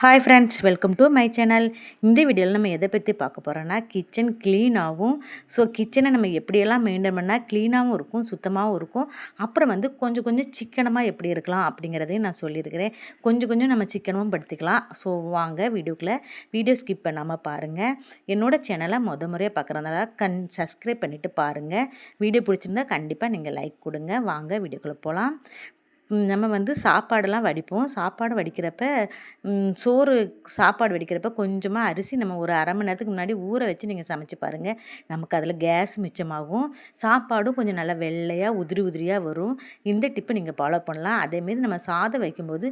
Hi friends welcome to my channel இந்த வீடியோவில் நம்ம எதை பற்றி பார்க்க போகிறோன்னா கிச்சன் க்ளீனாகவும் ஸோ கிச்சனை நம்ம எப்படியெல்லாம் மெயின்டைன் பண்ணால் க்ளீனாகவும் இருக்கும் சுத்தமாகவும் இருக்கும். அப்புறம் வந்து கொஞ்சம் கொஞ்சம் சிக்கனமாக எப்படி இருக்கலாம் அப்படிங்கிறதையும் நான் சொல்லியிருக்கிறேன். கொஞ்சம் கொஞ்சம் நம்ம சிக்கனமும் படுத்திக்கலாம். ஸோ வாங்க வீடியோக்குள்ளே வீடியோ ஸ்கிப் பண்ணாமல் பாருங்கள் என்னோடய சேனலை முத முறையாக பார்க்குறதுனால கண் சப்ஸ்கிரைப் பண்ணிவிட்டு பாருங்கள் வீடியோ பிடிச்சிருந்தா கண்டிப்பாக நீங்கள் லைக் கொடுங்க. வாங்க வீடியோக்குள்ளே போகலாம் நம்ம வந்து சாப்பாடெல்லாம் வடிப்போம். சாப்பாடு வடிக்கிறப்ப சோறு சாப்பாடு வடிக்கிறப்ப கொஞ்சமாக அரிசி நம்ம ஒரு அரை மணி நேரத்துக்கு முன்னாடி ஊற வச்சு நீங்கள் சமைச்சு பாருங்கள் நமக்கு அதில் கேஸ் மிச்சமாகும். சாப்பாடும் கொஞ்சம் நல்லா வெள்ளையாக உதிரி உதிரியாக வரும். இந்த டிப்பு நீங்கள் ஃபாலோ பண்ணலாம். அதேமாரி நம்ம சாதம் வைக்கும்போது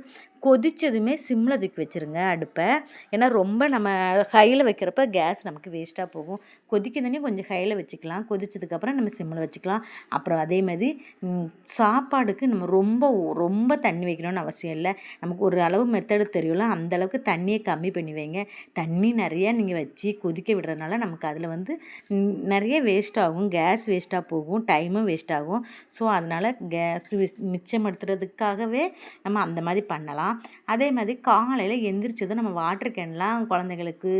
கொதித்ததுமே சிம்மில் தூக்கி வச்சுருங்க அடுப்பை. ஏன்னா ரொம்ப நம்ம ஹையில் வைக்கிறப்ப கேஸ் நமக்கு வேஸ்ட்டாக போகும். கொதிக்க கொஞ்சம் ஹையில் வச்சுக்கலாம். கொதிச்சதுக்கப்புறம் நம்ம சிம்மில் வச்சுக்கலாம். அப்புறம் அதே மாதிரி சாப்பாடுக்கு நம்ம ரொம்ப ரொம்ப தண்ணி வைக்கணும்னு அவசியம் இல்லை. நமக்கு ஒரு அளவு மெத்தடு தெரியும்ல அந்த அளவுக்கு தண்ணியை கம்மி பண்ணி வைங்க. தண்ணி நிறையா நீங்கள் வச்சு கொதிக்க விடுறதுனால நமக்கு அதில் வந்து நிறைய வேஸ்ட் ஆகும். கேஸ் வேஸ்ட்டாக போகும். டைமும் வேஸ்ட் ஆகும். ஸோ அதனால் கேஸ் மிச்சப்படுத்துறதுக்காகவே நம்ம அந்த மாதிரி பண்ணலாம். அதே மாதிரி காலையில் எந்திரிச்சதும் நம்ம வாட்டர் கேன்லாம் குழந்தைங்களுக்கு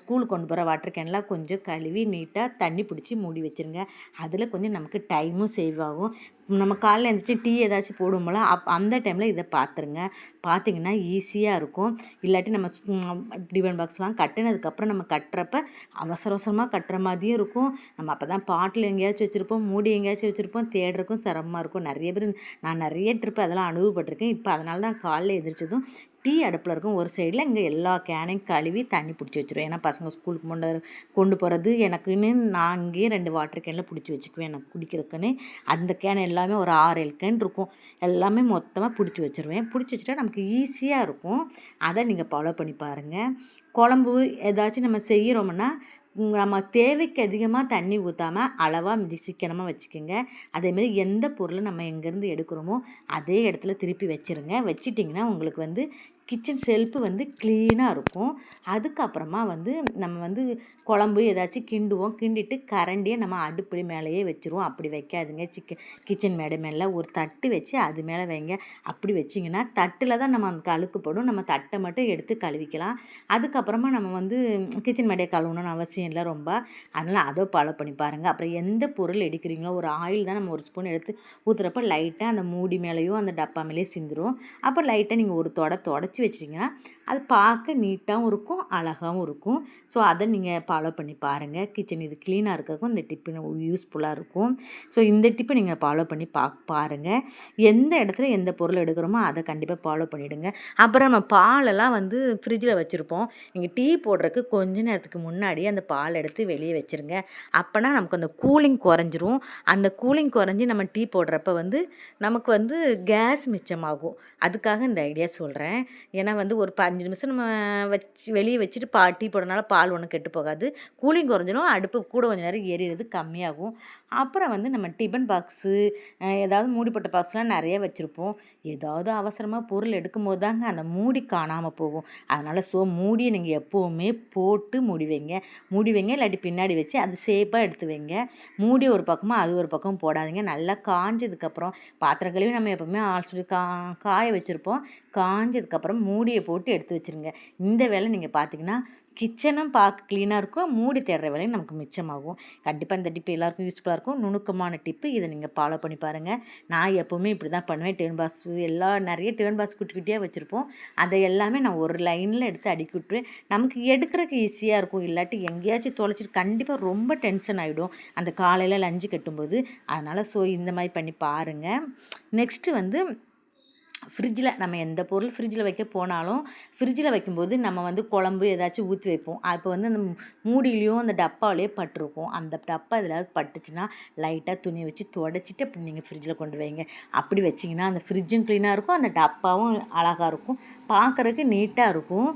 ஸ்கூலுக்கு கொண்டு போகிற வாட்டர் கேன்லாம் கொஞ்சம் கழுவி நீட்டாக தண்ணி பிடிச்சி மூடி வச்சுருங்க. அதில் கொஞ்சம் நமக்கு டைமும் சேவ் ஆகும். நம்ம காலையில் எழுந்திரிச்சி டீ ஏதாச்சும் போடுவோம்ல அப் அந்த டைமில் இதை பார்த்துருங்க பார்த்திங்கன்னா ஈஸியாக இருக்கும். இல்லாட்டி நம்ம டிஃபன் பாக்ஸ்லாம் கட்டினதுக்கப்புறம் நம்ம கட்டுறப்ப அவசர அவசரமாக கட்டுற மாதிரியும் இருக்கும். நம்ம அப்போ தான் பாட்டில் எங்கேயாச்சும் வச்சுருப்போம் மூடி எங்கேயாச்சும் வச்சுருப்போம் தேடுறக்கும் சிரமமாக இருக்கும். நிறைய பேர் நான் நிறைய ட்ரிப் அதெல்லாம் அனுபவப்பட்டிருக்கேன். இப்போ அதனால தான் காலையில் எந்திரிச்சதும் டீ அடுப்பில் இருக்கும் ஒரு சைடில் இங்கே எல்லா கேனையும் கழுவி தண்ணி பிடிச்சி வச்சுருவேன். ஏன்னா பசங்க ஸ்கூலுக்கு கொண்டு கொண்டு போகிறது எனக்குன்னு நான் இங்கேயே ரெண்டு வாட்டர் கேனில் பிடிச்சி வச்சுக்குவேன். எனக்கு குடிக்கிறதுக்குன்னு அந்த கேன் எல்லாமே ஒரு ஆறு ஏழு கேன் இருக்கும். எல்லாமே மொத்தமாக பிடிச்சி வச்சுருவேன். பிடிச்சி வச்சுட்டா நமக்கு ஈஸியாக இருக்கும். அதை நீங்கள் ஃபாலோ பண்ணி பாருங்கள் குழம்பு ஏதாச்சும் நம்ம செய்கிறோம்னா நம்ம தேவைக்கு அதிகமாக தண்ணி ஊற்றாமல் அளவாக சிக்கனமாக வச்சுக்கோங்க. அதேமாரி எந்த பொருளை நம்ம எங்கேருந்து எடுக்கிறோமோ அதே இடத்துல திருப்பி வச்சுருங்க. வச்சிட்டிங்கன்னா உங்களுக்கு வந்து கிச்சன் ஷெல்ஃபு வந்து க்ளீனாக இருக்கும். அதுக்கப்புறமா வந்து நம்ம வந்து குழம்பு ஏதாச்சும் கிண்டுவோம். கிண்டிட்டு கரண்டியை நம்ம அடுப்பு மேலேயே வச்சுருவோம். அப்படி வைக்காதுங்க. சிக்கன் கிச்சன் மேடை மேலே ஒரு தட்டு வச்சு அது மேலே வைங்க. அப்படி வச்சிங்கன்னா தட்டில் தான் நம்ம அந்த அழுக்குப்படும் நம்ம தட்டை மட்டும் எடுத்து கழுவிக்கலாம். அதுக்கப்புறமா நம்ம வந்து கிச்சன் மேடையை கழுவணும்னு அவசியம் இல்லை ரொம்ப. அதனால் அதை ஃபாலோ பண்ணி பாருங்கள் அப்புறம் எந்த பொருள் எடுக்கிறீங்களோ ஒரு ஆயில் தான் நம்ம ஒரு ஸ்பூன் எடுத்து ஊற்றுறப்ப லைட்டாக அந்த மூடி மேலேயும் அந்த டப்பா மேலேயும் சிந்துடும் அப்போ லைட்டாக நீங்கள் ஒரு தொட தொடச்சி வச்சிட்டிங்கன்னா அது பார்க்க நீட்டாகவும் இருக்கும் அழகாகவும் இருக்கும். ஸோ அதை நீங்கள் ஃபாலோ பண்ணி பாருங்கள் கிச்சன் இது க்ளீனாக இருக்கிறதுக்கும் இந்த டிப்பு யூஸ்ஃபுல்லாக இருக்கும். ஸோ இந்த டிப்பை நீங்கள் ஃபாலோ பண்ணி பா பாருங்கள் எந்த இடத்துல எந்த பொருள் எடுக்கிறோமோ அதை கண்டிப்பாக ஃபாலோ பண்ணிவிடுங்க அப்புறம் நம்ம பாலெல்லாம் வந்து ஃப்ரிட்ஜில் வச்சுருப்போம். நீங்கள் டீ போடுறதுக்கு கொஞ்ச நேரத்துக்கு முன்னாடி அந்த பால் எடுத்து வெளியே வச்சுருங்க. அப்போனா நமக்கு அந்த கூலிங் குறைஞ்சிரும். அந்த கூலிங் குறைஞ்சி நம்ம டீ போடுறப்ப வந்து நமக்கு வந்து கேஸ் மிச்சமாகும். அதுக்காக இந்த ஐடியா சொல்கிறேன் ஏன்னா வந்து ஒரு அஞ்சு நிமிஷம் நம்ம வச்சு வெளியே வச்சுட்டு பா டீ போடுறதுனால பால் ஒன்றும் கெட்டு போகாது. கூலிங் குறைஞ்சிடும் அடுப்பு கூட கொஞ்சம் நேரம் எரியிறது கம்மியாகும். அப்புறம் வந்து நம்ம டிபன் பாக்ஸு ஏதாவது மூடிப்பட்ட பாக்ஸ்லாம் நிறைய வச்சுருப்போம். ஏதாவது அவசரமாக பொருள் எடுக்கும் போது தாங்க அந்த மூடி காணாமல் போகும். அதனால் ஸோ மூடியை நீங்கள் எப்போவுமே போட்டு மூடி வைங்க. மூடி வைங்க இல்லாட்டி பின்னாடி வச்சு அது சேஃபாக எடுத்து வைங்க. மூடி ஒரு பக்கமாக அது ஒரு பக்கம் போடாதீங்க. நல்லா காஞ்சதுக்கப்புறம் பாத்திரம் கழுவி நம்ம எப்போவுமே ஆல்ரெடி கா காய வச்சுருப்போம். காஞ்சதுக்கப்புறம் மூடியை போட்டு எடுத்து வச்சுருங்க. இந்த வேலை நீங்கள் பார்த்தீங்கன்னா கிச்சனும் பார்க்க க்ளீனாக இருக்கும். மூடி தேடுற வேலையும் நமக்கு மிச்சமாகும். கண்டிப்பாக இந்த டிப்பு எல்லாருக்கும் யூஸ்ஃபுல்லாக இருக்கும். நுணுக்கமான டிப்பு இதை நீங்கள் ஃபாலோ பண்ணி பாருங்கள் நான் எப்போவுமே இப்படி தான் பண்ணுவேன். டேர்ன் பாஸ் எல்லா நிறைய டேர்ன் பாஸ் குட்டி குட்டியாக வச்சுருப்போம். அதை எல்லாமே நான் ஒரு லைனில் எடுத்து அடுக்கி விட்டுருவேன். நமக்கு எடுக்கிறதுக்கு ஈஸியாக இருக்கும். இல்லாட்டி எங்கேயாச்சும் தொலைச்சிட்டு கண்டிப்பாக ரொம்ப டென்ஷன் ஆகிடும் அந்த காலையில் லஞ்சு கட்டும்போது. அதனால் ஸோ இந்த மாதிரி பண்ணி பாருங்கள் நெக்ஸ்ட்டு வந்து ஃப்ரிட்ஜில் நம்ம எந்த பொருள் ஃப்ரிட்ஜில் வைக்க போனாலும் ஃப்ரிட்ஜில் வைக்கும்போது நம்ம வந்து குழம்பு ஏதாச்சும் ஊற்றி வைப்போம். அப்போ வந்து அந்த மூடியிலையும் அந்த டப்பாவிலேயே பட்டிருக்கும். அந்த டப்பா இதில் பட்டுச்சுன்னா லைட்டாக துணியை வச்சு தொடச்சிட்டு அப்படி நீங்கள் ஃப்ரிட்ஜில் கொண்டு வைங்க. அப்படி வச்சிங்கன்னா அந்த ஃப்ரிட்ஜும் க்ளீனாக இருக்கும் அந்த டப்பாவும் அழகாக இருக்கும். பார்க்குறதுக்கு நீட்டாக இருக்கும்.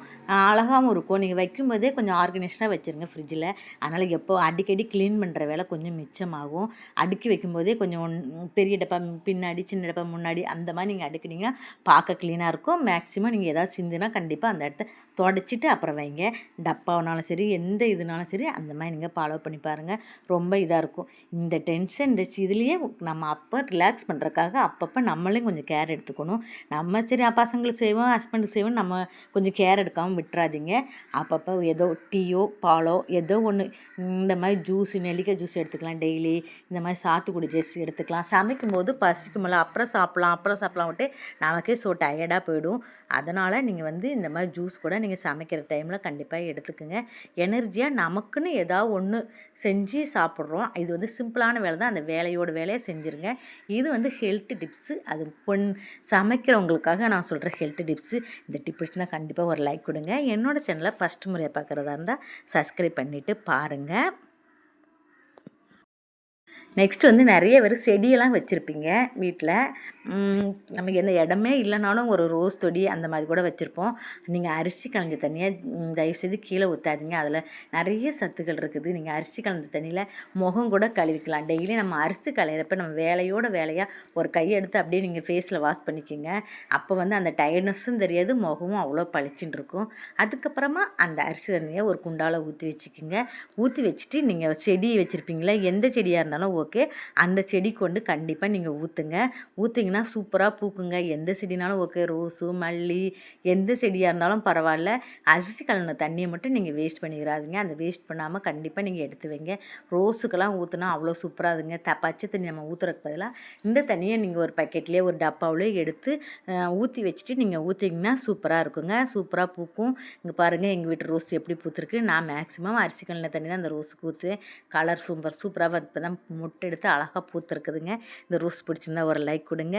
அழகாகவும் இருக்கும். நீங்கள் வைக்கும்போதே கொஞ்சம் ஆர்கனைஸ்டாக வச்சுருங்க ஃப்ரிட்ஜில் அதனால் எப்போ அடிக்கடி க்ளீன் பண்ணுற வேலை கொஞ்சம் மிச்சமாகும். அடுக்கி வைக்கும்போதே கொஞ்சம் பெரிய டப்பா பின்னாடி சின்ன டப்பா முன்னாடி அந்த மாதிரி நீங்கள் அடுக்கினீங்கன்னா பார்க்க க்ளீனாக இருக்கும். மேக்ஸிமம் நீங்கள் எதாவது சிந்துனா கண்டிப்பாக அந்த இடத்த தொடச்சிட்டு அப்புறம் வைங்க. டப்பாவனாலும் சரி எந்த இதுனாலும் சரி அந்த மாதிரி நீங்கள் ஃபாலோ பண்ணி பாருங்கள் ரொம்ப இதாக இருக்கும். இந்த டென்ஷன் இந்த இதுலேயே நம்ம அப்போ ரிலாக்ஸ் பண்ணுறக்காக அப்பப்போ நம்மளையும் கொஞ்சம் கேர் எடுத்துக்கணும். நம்ம சரி பசங்களுக்கு செய்வோம் ஹஸ்பண்ட் ஹஸ்பண்டுக்கு செய்வோம் நம்ம கொஞ்சம் கேர் எடுக்காமல் விட்டுறாதீங்க. அப்பப்போ ஏதோ டீயோ பாலோ ஏதோ ஒன்று இந்த மாதிரி ஜூஸ் நெல்லிக்காய் ஜூஸ் எடுத்துக்கலாம் டெய்லி இந்த மாதிரி சாத்துக்குடி ஜூஸ் எடுத்துக்கலாம். சமைக்கும் போது பசிக்குமில்ல அப்புறம் சாப்பிட்லாம் அப்புறம் சாப்பிட்லாம் விட்டு நமக்கே ஸோ டயர்டாக போயிடும். அதனால் நீங்கள் வந்து இந்த மாதிரி ஜூஸ் கூட நீங்கள் சமைக்கிற டைமில் கண்டிப்பாக எடுத்துக்கோங்க. எனர்ஜியாக நமக்குன்னு ஏதாவது ஒன்று செஞ்சு சாப்பிட்றோம். இது வந்து சிம்பிளான வேலை தான். அந்த வேலையோட வேலையை செஞ்சுருங்க. இது வந்து ஹெல்த் டிப்ஸு அது பொன் சமைக்கிறவங்களுக்காக நான் சொல்கிற ஹெல்த் டிப்ஸு இந்த டிப்ஸ் தான் கண்டிப்பாக ஒரு லைக் கொடுங்க. என்னோடய சேனலை ஃபஸ்ட் முறையாக பார்க்குறதா இருந்தால் சப்ஸ்கிரைப் பண்ணிவிட்டு பாருங்கள் நெக்ஸ்ட் வந்து நிறைய பேர் செடியெல்லாம் வச்சுருப்பீங்க வீட்டில் நமக்கு எந்த இடமே இல்லைனாலும் ஒரு ரோஸ் தொடி அந்த மாதிரி கூட வச்சுருப்போம். நீங்கள் அரிசி கலந்த தண்ணியை தயவுசெய்து கீழே ஊற்றாதீங்க அதில் நிறைய சத்துக்கள் இருக்குது. நீங்கள் அரிசி கலந்த தண்ணியில் முகம் கூட கழுவிக்கலாம். டெய்லி நம்ம அரிசி கலையிறப்ப நம்ம வேலையோட வேலையாக ஒரு கையை எடுத்து அப்படியே நீங்கள் ஃபேஸில் வாஷ் பண்ணிக்கோங்க. அப்போ வந்து அந்த டயர்ட்னஸும் தெரியாது முகமும் அவ்வளோ பளிச்சுன்னு இருக்கும். அதுக்கப்புறமா அந்த அரிசி தண்ணியை ஒரு குண்டால் ஊற்றி வச்சுக்கோங்க. ஊற்றி வச்சுட்டு நீங்கள் செடி வச்சுருப்பீங்களா எந்த செடியாக இருந்தாலும் ஓகே. அந்த செடி கொண்டு கண்டிப்பாக நீங்கள் ஊற்றுங்க ஊற்றிங்கன்னா சூப்பராக பூக்குங்க. எந்த செடினாலும் ஓகே. ரோஸு மல்லி எந்த செடியாக இருந்தாலும் பரவாயில்ல. அரிசி கலந்த தண்ணியை மட்டும் நீங்கள் வேஸ்ட் பண்ணிக்கிறாதுங்க அந்த வேஸ்ட் பண்ணாமல் கண்டிப்பாக நீங்கள் எடுத்து வைங்க. ரோஸுக்கெல்லாம் ஊற்றுனா அவ்வளோ சூப்பராக சூப்பராகுதுங்க த பச்சை தண்ணி நம்ம ஊற்றுறதுக்கு பதிலாக இந்த தண்ணியை நீங்கள் ஒரு பக்கெட்லேயே ஒரு டப்பாவிலே எடுத்து ஊற்றி வச்சுட்டு நீங்கள் ஊற்றிங்கன்னா சூப்பராக இருக்குங்க. சூப்பராக பூக்கும். இங்கே பாருங்கள் எங்கள் வீட்டு ரோஸ் எப்படி பூத்துருக்கு. நான் மேக்ஸிமம் அரிசி கலந்த தண்ணி தான் அந்த ரோஸுக்கு ஊற்றுவேன் கலர் சூப்பர் சூப்பராக இப்போ தான் முட்டை எடுத்து அழகாக பூத்துருக்குதுங்க. இந்த ரோஸ் பிடிச்சிருந்தா ஒரு லைக் கொடுங்க.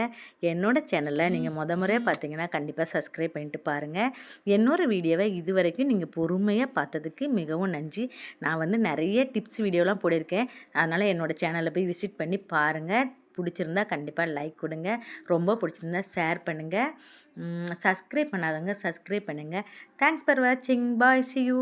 என்னோடய சேனலில் நீங்கள் முத முறையாக பார்த்தீங்கன்னா கண்டிப்பாக சப்ஸ்கிரைப் பண்ணிட்டு பாருங்கள் என்னோட வீடியோவை இது வரைக்கும் நீங்கள் பொறுமையாக பார்த்ததுக்கு மிகவும் நன்றி. நான் வந்து நிறைய டிப்ஸ் வீடியோலாம் போட்டிருக்கேன். அதனால் என்னோடய சேனலை போய் விசிட் பண்ணி பாருங்கள் பிடிச்சிருந்தா கண்டிப்பாக லைக் கொடுங்க. ரொம்ப பிடிச்சிருந்தா ஷேர் பண்ணுங்கள் சப்ஸ்கிரைப் பண்ணாதவங்க சப்ஸ்கிரைப் பண்ணுங்கள் தேங்க்ஸ் ஃபார் வாட்சிங் பாய் சி யூ